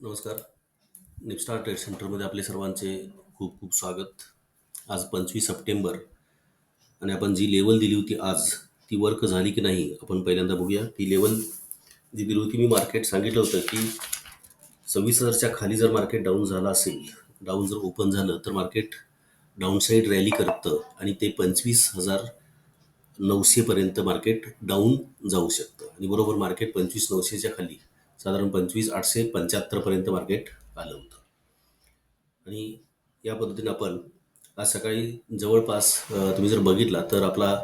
नमस्कार. निपस्टार ट्रेड सेंटरमध्ये आपले सर्वांचे खूप खूप स्वागत. आज पंचवीस सप्टेंबर आणि आपण जी लेवल दिली होती आज ती वर्क झाली की नाही आपण पहिल्यांदा बघूया. ती लेवल जी दिली होती मी मार्केट सांगितलं होतं की सव्वीस हजारच्या खाली जर मार्केट डाऊन झालं असेल डाऊन जर ओपन झालं तर मार्केट डाऊनसाईड रॅली करतं आणि ते पंचवीस हजार नऊशेपर्यंत मार्केट डाऊन जाऊ शकतं. आणि बरोबर मार्केट पंचवीस नऊशेच्या खाली. साधारण पंचवीस आठशे पंच्याहत्तरपर्यंत मार्केट आलं होतं. आणि या पद्धतीनं आपण आज सकाळी जवळपास तुम्ही जर बघितला तर आपला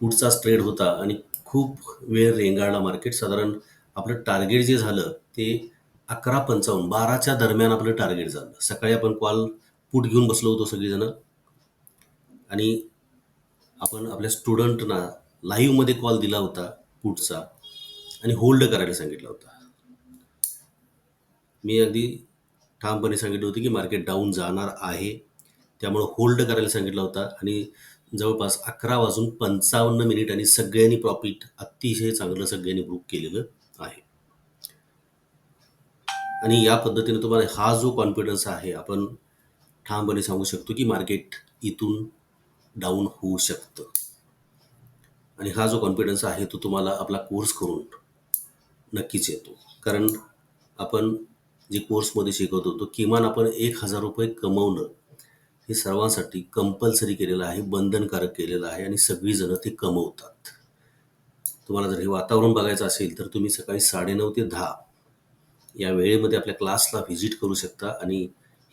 पुढचाच ट्रेड होता आणि खूप वेळ रेंगाळला मार्केट. साधारण आपलं टार्गेट जे झालं ते अकरा पंचावन्न बाराच्या दरम्यान आपलं टार्गेट झालं. सकाळी आपण कॉल पुट घेऊन बसलो होतो सगळेजण. आणि आपण आपल्या स्टुडंटना लाईव्हमध्ये कॉल दिला होता पुटचा आणि होल्ड करायला सांगितला होता. मी अगदी ठामपणे सांगितलं होतं की मार्केट डाऊन जाणार आहे. त्यामुळं होल्ड करायला सांगितला होता. आणि जवळपास अकरा वाजून पंचावन्न मिनिट आणि सगळ्यांनी प्रॉफिट अतिशय चांगलं सगळ्यांनी बुक केलेलं आहे. आणि या पद्धतीने तुम्हाला हा जो कॉन्फिडन्स आहे आपण ठामपणे सांगू शकतो की मार्केट इथून डाऊन होऊ शकतं. आणि हा जो कॉन्फिडन्स आहे तो तुम्हाला आपला कोर्स करून नक्कीच येतो. कारण आपण जे कोर्समध्ये शिकवत होतो किमान आपण एक हजार रुपये कमवणं हे सर्वांसाठी कंपल्सरी केलेलं आहे बंधनकारक केलेलं आहे आणि सगळीजणं ते कमवतात. तुम्हाला जर हे वातावरण बघायचं असेल तर तुम्ही सकाळी साडेनऊ ते दहा या वेळेमध्ये आपल्या क्लासला व्हिजिट करू शकता आणि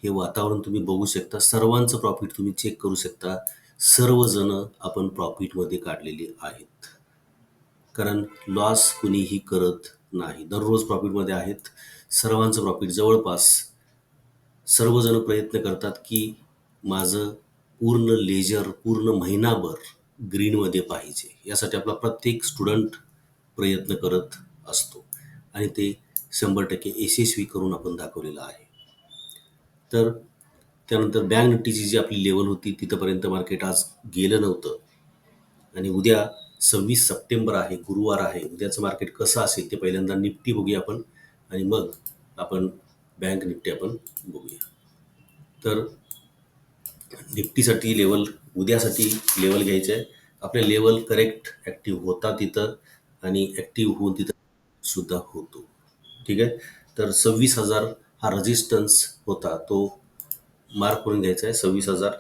हे वातावरण तुम्ही बघू शकता. सर्वांचं प्रॉफिट तुम्ही चेक करू शकता. सर्वजणं आपण प्रॉफिटमध्ये काढलेली आहेत. कारण लॉस कुणीही करत नाही. दररोज प्रॉफिटमध्ये आहेत. सर्वांचं प्रॉफिट जवळपास सर्वजण प्रयत्न करतात की माझं पूर्ण लेजर पूर्ण महिनाभर ग्रीनमध्ये पाहिजे. यासाठी आपला प्रत्येक स्टुडंट प्रयत्न करत असतो. आणि ते शंभर टक्के यशस्वी करून आपण दाखवलेलं आहे. तर त्यानंतर बँक निफ्टीची जी आपली लेवल होती तिथंपर्यंत मार्केट आज गेलं नव्हतं. आणि उद्या सव्वीस सप्टेंबर आहे गुरुवार आहे. उद्याचं मार्केट कसं असेल ते पहिल्यांदा निफ्टी बघूया आपण. आणि मग आपण बँक निफ्टी आपण बघूया. तर निफ्टीसाठी लेवल उद्यासाठी लेवल घ्यायचं आहे आपले लेवल करेक्ट ॲक्टिव्ह होता तिथं आणि ॲक्टिव्ह होऊन तिथं सुद्धा होतो. ठीक आहे? तर सव्वीस हजार हा रजिस्टन्स होता. तो मार्क करून घ्यायचा आहे सव्वीस हजार.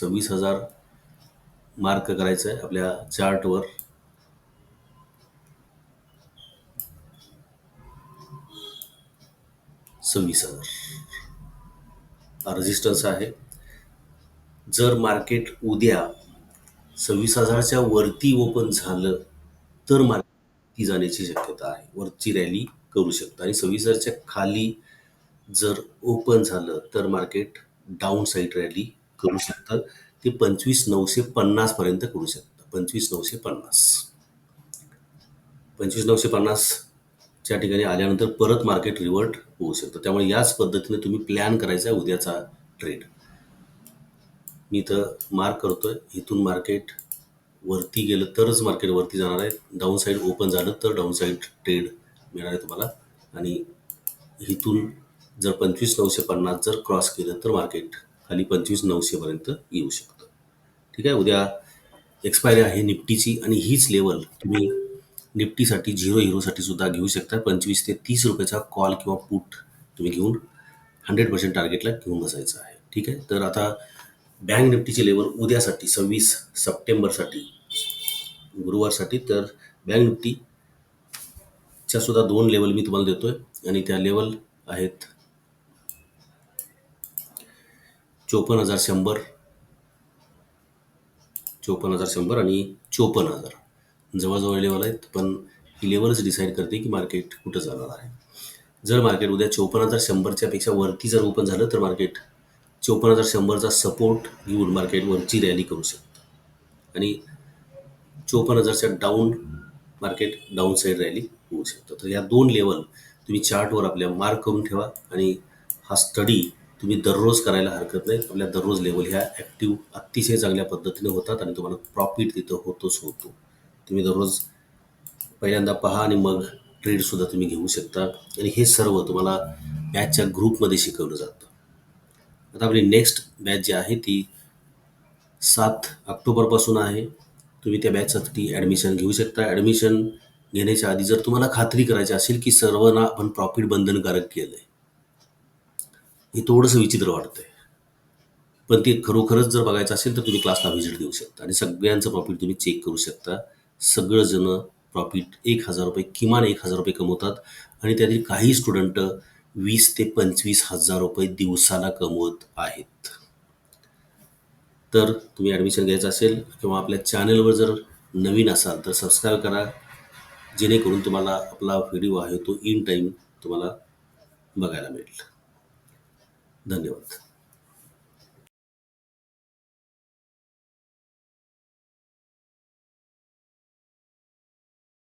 सव्वीस हजार मार्क करायचं आहे आपल्या चार्टवर. सव्वीस हजार. रजिस्टन्स आहे. जर मार्केट उद्या सव्वीस हजारच्या वरती ओपन झालं तर मार्केट ती जाण्याची शक्यता आहे. वरची रॅली करू शकतं. आणि सव्वीस हजारच्या खाली जर ओपन झालं तर मार्केट डाऊन साईड रॅली करू शकतं ते पंचवीस नऊशे पन्नासपर्यंत करू शकतं पंचवीस नऊशे पन्नास. पंचवीस नऊशे पन्नासच्या ठिकाणी आल्यानंतर परत मार्केट रिवर्ट होऊ शकतं. त्यामुळे याच पद्धतीने तुम्ही प्लॅन करायचा आहे उद्याचा ट्रेड मी इथं मार्क करतोय. इथून मार्केट वरती गेलं तरच मार्केट वरती जाणार आहे. डाऊन साईड ओपन झालं तर डाऊन साईड ट्रेड मिळणार आहे तुम्हाला. आणि इथून जर पंचवीस नऊशे पन्नास जर क्रॉस केलं तर मार्केट खाली पंचवीस नऊशेपर्यंत येऊ शकतं. ठीक आहे? उद्या एक्सपायरी आहे निफ्टीची आणि हीच लेवल तुम्ही निफ्टीसाठी झिरो हिरोसाठी सुद्धा घेऊ शकता. पंचवीस ते तीस रुपयाचा कॉल किंवा पुट तुम्ही घेऊन हंड्रेड पर्सेंट टार्गेटला घेऊन बसायचं आहे. ठीक आहे? तर आता बँक निफ्टीची लेवल उद्यासाठी सव्वीस सप्टेंबरसाठी गुरुवारसाठी तर बँक निफ्टीच्या सुद्धा दोन लेवल मी तुम्हाला देतोय. आणि त्या लेवल आहेत चोपन्न हजार शंभर. चोपन्न हजार शंभर आणि चोपन्न हजार. जवळजवळ लेवल आहेत पण ही लेवलच डिसाईड करते की मार्केट कुठं जाणार आहे. जर मार्केट उद्या चोपन्न हजार शंभरच्या पेक्षा वरती जर ओपन झालं तर मार्केट चोपन्न हजार शंभरचा सपोर्ट घेऊन मार्केट वरची रॅली करू शकतं. आणि चोपन्न हजारच्या down market down side rally होऊ शकतं. तर या दोन लेवल तुम्ही चार्टवर आपल्या मार्क करून ठेवा आणि हा स्टडी तुम्ही दररोज करायला हरकत नाही. आपल्या दररोज लेवल ह्या ॲक्टिव्ह अतिशय चांगल्या पद्धतीने होतात आणि तुम्हाला प्रॉफिट तिथं होतोच होतो. तुम्ही दररोज पहिल्यांदा पहा आणि मग ट्रेडसुद्धा तुम्ही घेऊ शकता. आणि हे सर्व तुम्हाला बॅचच्या ग्रुपमध्ये शिकवलं जातं. आता आपली नेक्स्ट बॅच जी आहे ती सात ऑक्टोबरपासून आहे. तुम्ही त्या बॅचसाठी ॲडमिशन घेऊ शकता. ॲडमिशन घेण्याच्या आधी जर तुम्हाला खात्री करायची असेल की सर्वांना आपण प्रॉफिट बंधनकारक केलं आहे हे थोडंसं विचित्र वाटतंय. पण ते खरोखरच जर बघायचं असेल तर तुम्ही क्लासला व्हिजिट देऊ शकता आणि सगळ्यांचं प्रॉफिट तुम्ही चेक करू शकता. सगळंजणं प्रॉफिट एक हजार रुपये किमान एक हजार रुपये कमवतात आणि त्यातील काही स्टुडंट वीस ते पंचवीस हजार रुपये दिवसाला कमवत आहेत. तर तुम्ही ॲडमिशन घ्यायचं असेल किंवा आपल्या चॅनलवर जर नवीन असाल तर सबस्क्राईब करा. जेणेकरून तुम्हाला आपला व्हिडिओ आहे तो इन टाईम तुम्हाला बघायला मिळेल. धन्यवाद.